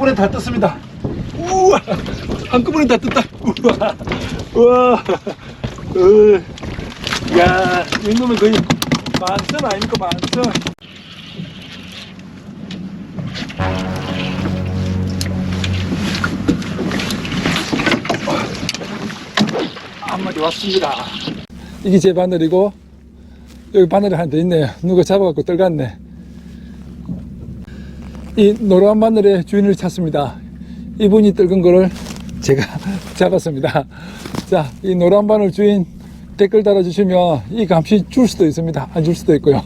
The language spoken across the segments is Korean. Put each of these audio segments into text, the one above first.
한꺼번에 다 떴습니다. 우와, 한꺼번에 다 떴다. 우와, 우와, 어, 야, 이 놈은 거의 만선 아닙니까, 만선. 한 마리 왔습니다. 이게 제 바늘이고, 여기 바늘이 하나 더 있네요. 누가 잡아갖고 떨갔네. 이 노란 바늘의 주인을 찾습니다. 이분이 뜰근 거를 제가 잡았습니다. 자, 이 노란 바늘 주인 댓글 달아주시면 이 감시 줄 수도 있습니다. 안 줄 수도 있고요.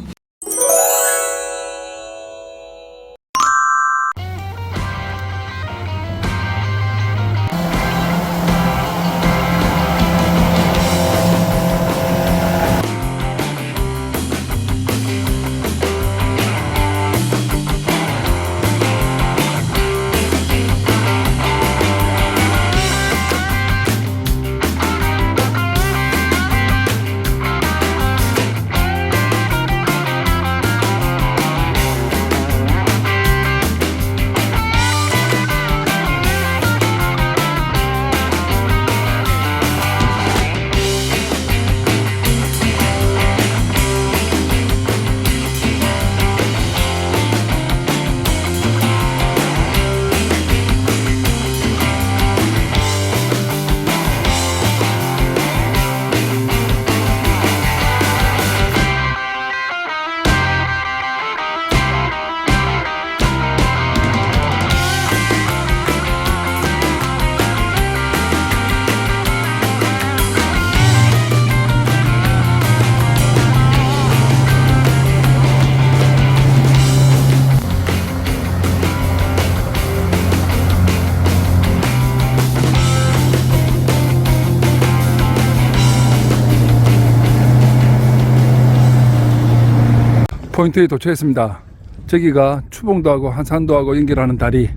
포인트에 도착했습니다. 저기가 추봉도하고 한산도하고 연결하는 다리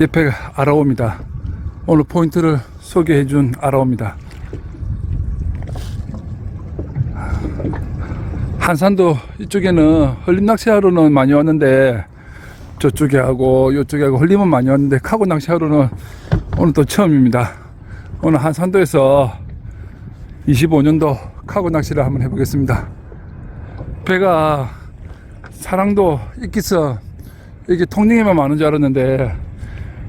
옆에가 아라오입니다. 오늘 포인트를 소개해 준 아라오입니다. 한산도 이쪽에는 헐림 낚시하러는 많이 왔는데 저쪽에 하고 이쪽에 하고 헐림은 많이 왔는데 카고 낚시하러는 오늘 또 처음입니다. 오늘 한산도에서 25년도 카고 낚시를 한번 해보겠습니다. 배가 사랑도 있기서 이게 통영에만 많은 줄 알았는데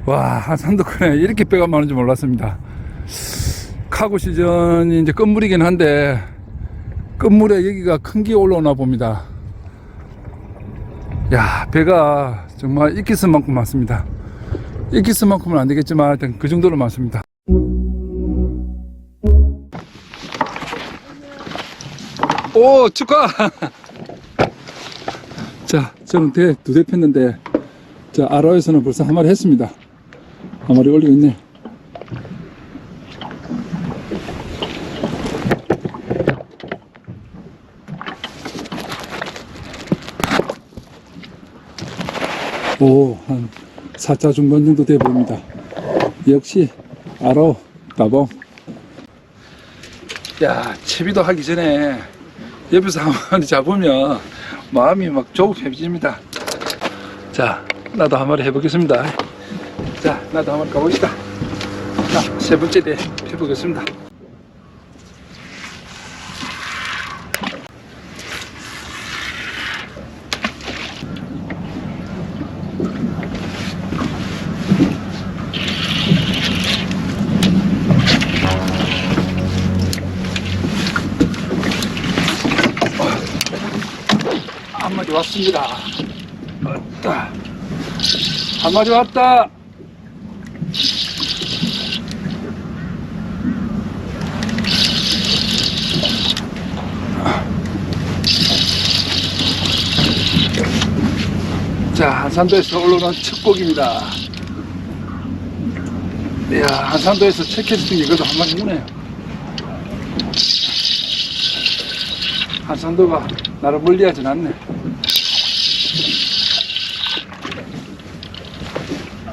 와 한산도권에 이렇게 배가 많은 줄 몰랐습니다. 카고 시즌이 이제 끝물이긴 한데 끝물에 여기가 큰 게 올라오나 봅니다. 야 배가 정말 이기스만큼 많습니다. 이기스만큼은 안 되겠지만 하여튼 그 정도로 많습니다. 오 축하! 자, 저는 대, 두대 폈는데, 자, 아라에서는 벌써 한 마리 했습니다. 한 마리 올리고 있네. 오, 한 4차 중반 정도 돼 보입니다. 역시, 아라오, 따봉. 야, 채비도 하기 전에 옆에서 한 마리 잡으면 마음이 막 조급해집니다. 자, 나도 한 마리 해보겠습니다. 자, 나도 한 마리 가봅시다. 자, 세 번째 대 해보겠습니다. 한 마리 왔습니다. 왔다. 한 마리 왔다. 자, 한산도에서 올라오는 첫 곡입니다. 이야, 한산도에서 첫 캐스팅 이것도 한 마리 무네요. 한산도가 나를 멀리하진 않네.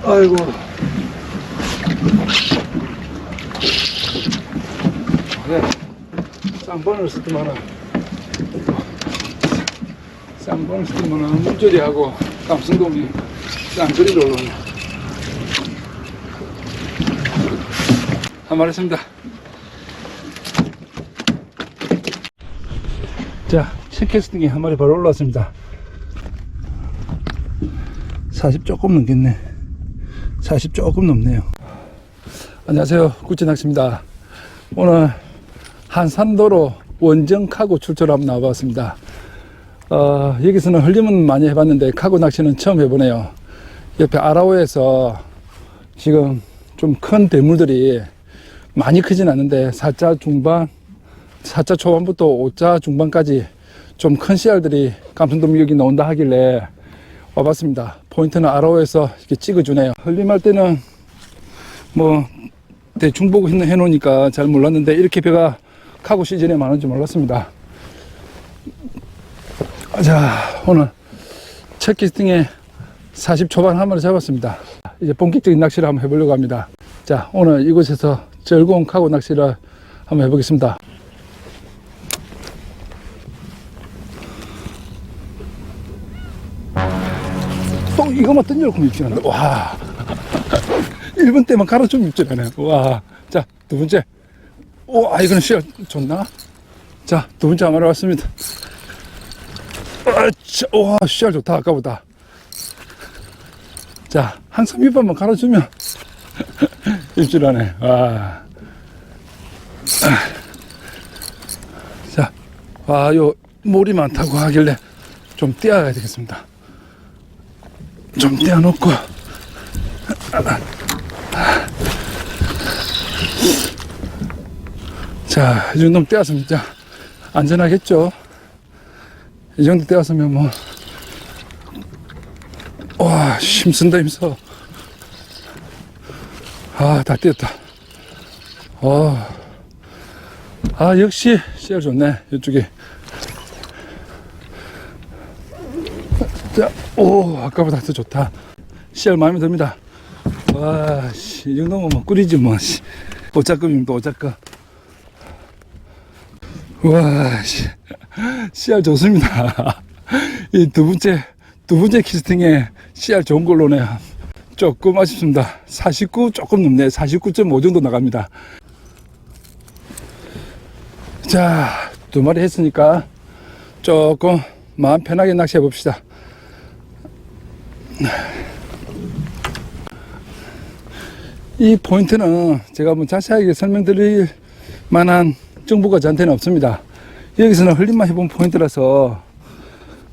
아이고. 그래. 쌍번을 쓰더만은. 쌍번을 쓰더만은 물조리하고 감성돔이 쌍거리로 올라오네. 한 마리 있습니다. 자, 체캐스팅이 한 마리 바로 올라왔습니다. 40 조금 넘겠네. 40 조금 넘네요. 안녕하세요. 구찌낚시입니다. 오늘 한산도로 원정 카고 출조를 한번 나와봤습니다. 어, 여기서는 흘림은 많이 해봤는데 카고 낚시는 처음 해보네요. 옆에 아라오에서 지금 좀 큰 대물들이 많이 크진 않는데 4자 중반, 4자 초반부터 5자 중반까지 좀 큰 씨알들이 감성돔 여기 나온다 하길래 와봤습니다. 포인트는 아라오에서 이렇게 찍어주네요. 흘림할 때는 뭐 대충 보고 해놓으니까 잘 몰랐는데 이렇게 배가 카고 시즌에 많은지 몰랐습니다. 자, 오늘 첫 캐스팅에 40 초반 한 마리 잡았습니다. 이제 본격적인 낚시를 한번 해보려고 합니다. 자, 오늘 이곳에서 즐거운 카고 낚시를 한번 해보겠습니다. 이거만 던져놓고 입질하네. 와. 1분 때만 갈아주면 입질하네. 와. 자, 두 번째. 와, 이거는 씨알 좋나? 자, 두 번째 한마리 왔습니다. 아, 자, 와, 씨알 좋다. 아까보다. 자, 항상 밑밥만 갈아주면 입질하네. 와. 자, 와, 요, 물이 많다고 하길래 좀 떼어야 되겠습니다. 좀 떼어놓고. 자, 이 정도면 떼었으면 진짜 안전하겠죠? 이 정도 떼었으면 뭐, 와, 힘쓴다, 힘써. 아, 다 떼었다. 어. 아, 역시 씨알 좋네, 이쪽에. 자, 오, 아까보다 더 좋다. 씨알 마음에 듭니다. 와, 씨, 이 정도면 뭐 꿀이지, 뭐, 씨. 오짝금입니다, 오짝금. 와, 씨. 씨알 좋습니다. 이 두 번째, 두 번째 키스팅에 씨알 좋은 걸로네. 조금 아쉽습니다. 49 조금 넘네. 49.5 정도 나갑니다. 자, 두 마리 했으니까 조금 마음 편하게 낚시해 봅시다. 이 포인트는 제가 뭐 자세하게 설명드릴 만한 정보가 저한테는 없습니다. 여기서는 흘림만 해본 포인트라서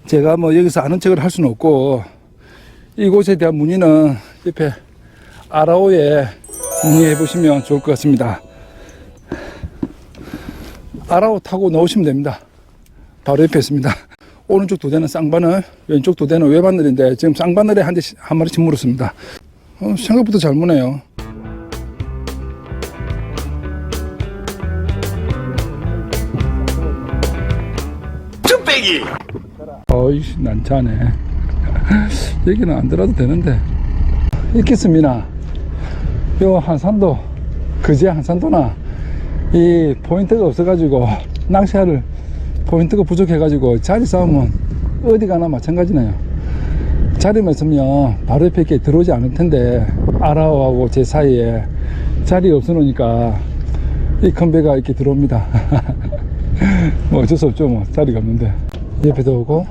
제가 뭐 여기서 아는 척을 할 수는 없고 이곳에 대한 문의는 옆에 아라오에 문의해 보시면 좋을 것 같습니다. 아라오 타고 넣으시면 됩니다. 바로 옆에 있습니다. 오른쪽 두 대는 쌍바늘, 왼쪽 두 대는 외바늘인데 지금 쌍바늘에 한 대씩 한 마리씩 물었습니다. 어, 생각보다 잘 무네요. 쭈빼기 어이씨 난처하네 여기는 안 들어도 되는데 있겠습니다 요 한산도 그제 한산도나 이 포인트가 없어가지고 낚시를 포인트가 부족해가지고 자리 싸움은 어디 가나 마찬가지네요. 자리만 있으면 바로 옆에 이렇게 들어오지 않을 텐데 아라오하고 제 사이에 자리가 없어 놓으니까 이큰 배가 이렇게 들어옵니다. 뭐 어쩔 수 없죠 뭐. 자리가 없는데. 옆에도 오고.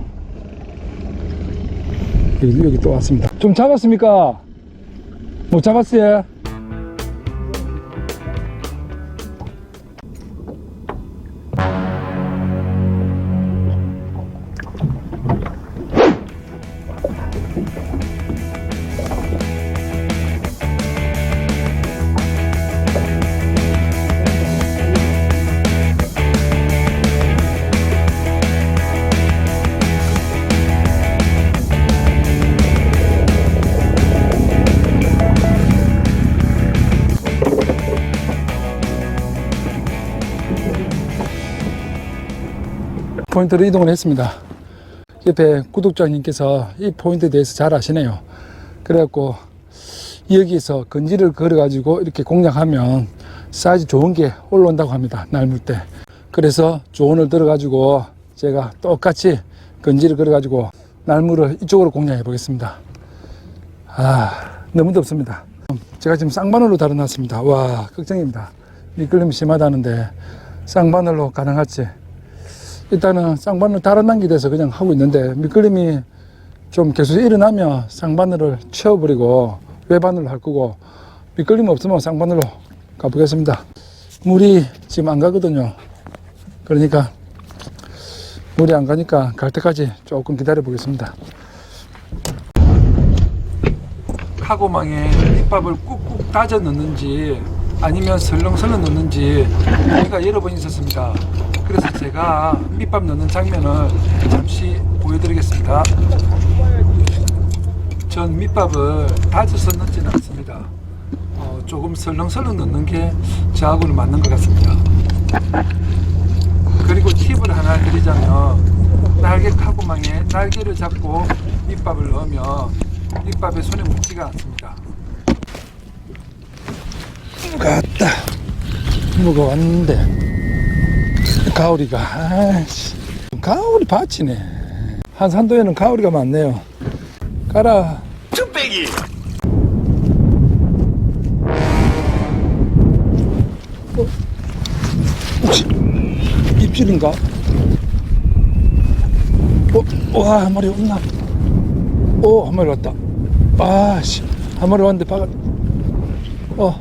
여기, 여기 또 왔습니다. 좀 잡았습니까? 못 잡았어요? 포인트로 이동을 했습니다. 옆에 구독자님께서 이 포인트에 대해서 잘 아시네요. 그래갖고 여기서 건지를 걸어가지고 이렇게 공략하면 사이즈 좋은 게 올라온다고 합니다. 날물 때. 그래서 조언을 들어가지고 제가 똑같이 건지를 걸어가지고 날물을 이쪽으로 공략해 보겠습니다. 아, 너무 덥습니다. 제가 지금 쌍바늘로 달아놨습니다. 와, 걱정입니다. 미끌림이 심하다는데 쌍바늘로 가능할지. 일단은 쌍바늘 달아난 게 돼서 그냥 하고 있는데 미끌림이 좀 계속 일어나면 쌍바늘을 치워버리고 외바늘로 할 거고 미끌림 없으면 쌍바늘로 가보겠습니다. 물이 지금 안 가거든요. 그러니까 물이 안 가니까 갈 때까지 조금 기다려 보겠습니다. 카고망에 밑밥을 꾹꾹 다져 넣는지 아니면 설렁설렁 넣는지 제가 여러 번 있었습니다. 그래서 제가 밑밥 넣는 장면을 잠시 보여드리겠습니다. 전 밑밥을 다져서 넣지는 않습니다. 어, 조금 설렁설렁 넣는 게 저하고는 맞는 것 같습니다. 그리고 팁을 하나 드리자면 날개 카고망에 날개를 잡고 밑밥을 넣으면 밑밥에 손에 묻지가 않습니다. 갔다 왔는데 가오리가 아이씨 가오리 밭이네 한산도에는 가오리가 많네요 가라 뚝배기 혹시 입질인가? 어, 와, 한 마리 없나? 오, 한 마리 왔다. 아, 씨. 한 마리 왔는데, 박아. 어.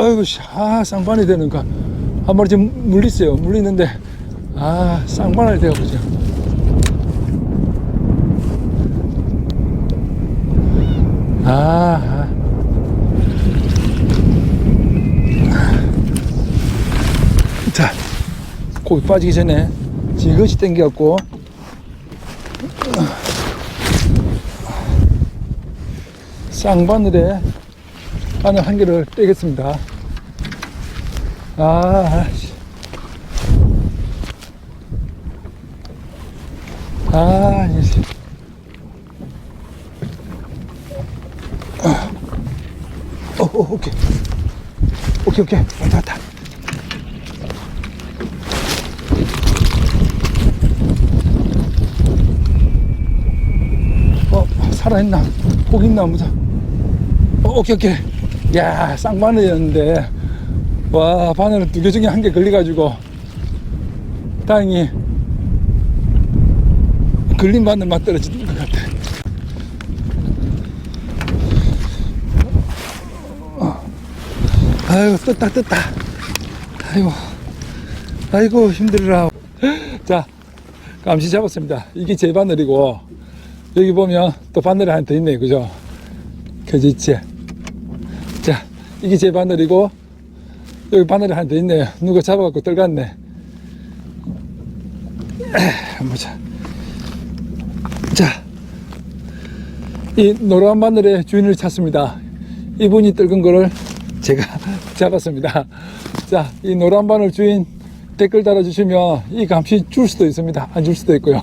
아이고, 씨. 아, 쌍반이 되는가. 한 마리 지금 물리세요. 물리는데, 아, 쌍반이 되어보죠. 아, 아. 자, 고기 빠지기 전에 지그시 당겨갖고 쌍바늘에 바늘 한 개를 떼겠습니다. 아, 씨. 아, 이 어, 어, 오케이. 오케이, 오케이. 왔다, 왔다. 어, 살아있나? 고기 있나? 보자. 어, 오케이, 오케이. 야, 쌍바늘이었는데. 와, 바늘은 두 개 중에 한 개 걸려가지고. 다행히. 걸린 바늘 맞 떨어지는 것 같아. 아이고 떴다 떴다 아이고 아이고 힘들어라 자 감시 잡았습니다 이게 제 바늘이고 여기 보면 또 바늘이 하나 더 있네 그죠 자 이게 제 바늘이고 여기 바늘이 하나 더 있네요 누가 잡아갖고 떨갔네 보자 자이 노란 바늘의 주인을 찾습니다 이분이 떨군 거를 제가 잡았습니다. 자, 이 노란 바늘 주인 댓글 달아주시면 이 감시 줄 수도 있습니다. 안 줄 수도 있고요.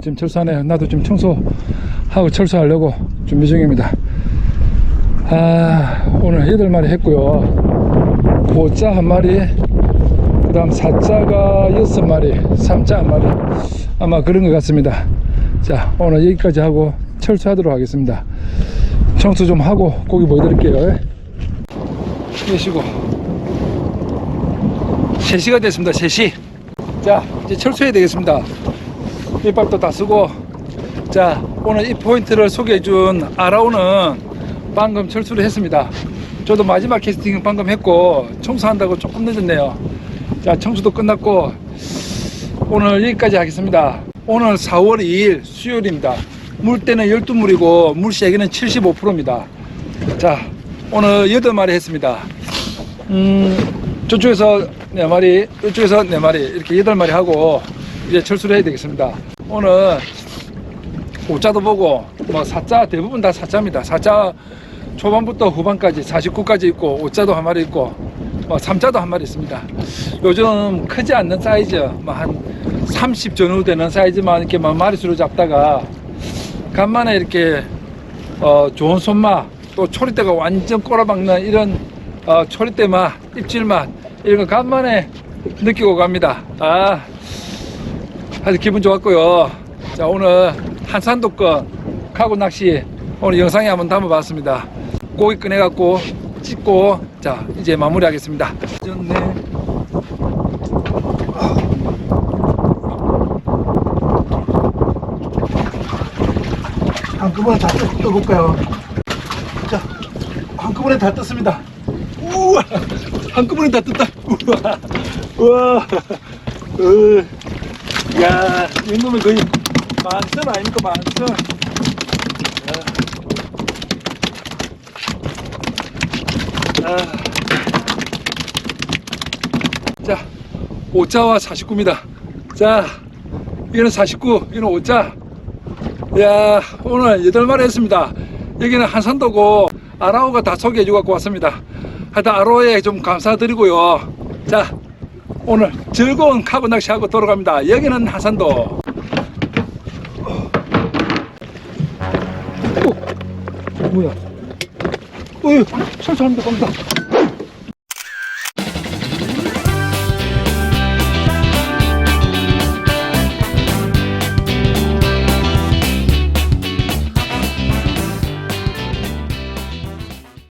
지금 철수하네요. 나도 지금 청소하고 철수하려고 준비 중입니다. 아, 오늘 8마리 했고요. 5자 한 마리, 그 다음 4자가 6마리, 3자 한 마리. 아마 그런 것 같습니다. 자, 오늘 여기까지 하고 철수하도록 하겠습니다. 청소 좀 하고 고기 보여드릴게요. 계시고 3시가 됐습니다. 3시. 자, 이제 철수해야 되겠습니다. 밑밥도 다 쓰고. 자, 오늘 이 포인트를 소개해 준 아라오는 방금 철수를 했습니다. 저도 마지막 캐스팅 방금 했고, 청소한다고 조금 늦었네요. 자, 청소도 끝났고, 오늘 여기까지 하겠습니다. 오늘 4월 2일 수요일입니다. 물때는 12물이고, 물세기는 75%입니다. 자, 오늘 8마리 했습니다. 음, 저쪽에서 네 마리, 이쪽에서 네 마리, 이렇게 여덟 마리 하고 이제 철수를 해야 되겠습니다. 오늘 오자도 보고 뭐 사자 대부분 다 사자입니다. 사자 초반부터 후반까지 49까지 있고 오자도 한 마리 있고 뭐 삼자도 한 마리 있습니다. 요즘 크지 않는 사이즈 뭐 한 30 전후 되는 사이즈만 이렇게 막 마리수로 잡다가 간만에 이렇게 어, 좋은 손맛 또 초리대가 완전 꼬라박는 이런 어, 초리대 맛, 입질 맛 이런 거 간만에 느끼고 갑니다. 아, 아주 기분 좋았고요. 자 오늘 한산도권 카고 낚시 오늘 영상에 한번 담아봤습니다. 고기 꺼내갖고 찍고 자 이제 마무리하겠습니다. 좋네. 한꺼번에 다 뜯- 뜯어볼까요? 자, 한꺼번에 다 떴습니다. 우와, 한꺼번에 다 떴다. 우와, 우와, 으, 야, 이 놈은 거의 만선 아닙니까, 만선. 아. 자, 5자와 49입니다. 자, 이거는 49, 이거는 5자. 야 오늘 여덟 마리 했습니다. 여기는 한산도고 아라오가 다 소개해주고 왔습니다. 하여튼 아라오에 좀 감사드리고요. 자 오늘 즐거운 카브 낚시하고 돌아갑니다. 여기는 한산도. 어, 오, 뭐야? 어휴, 철수합니다, 갑니다.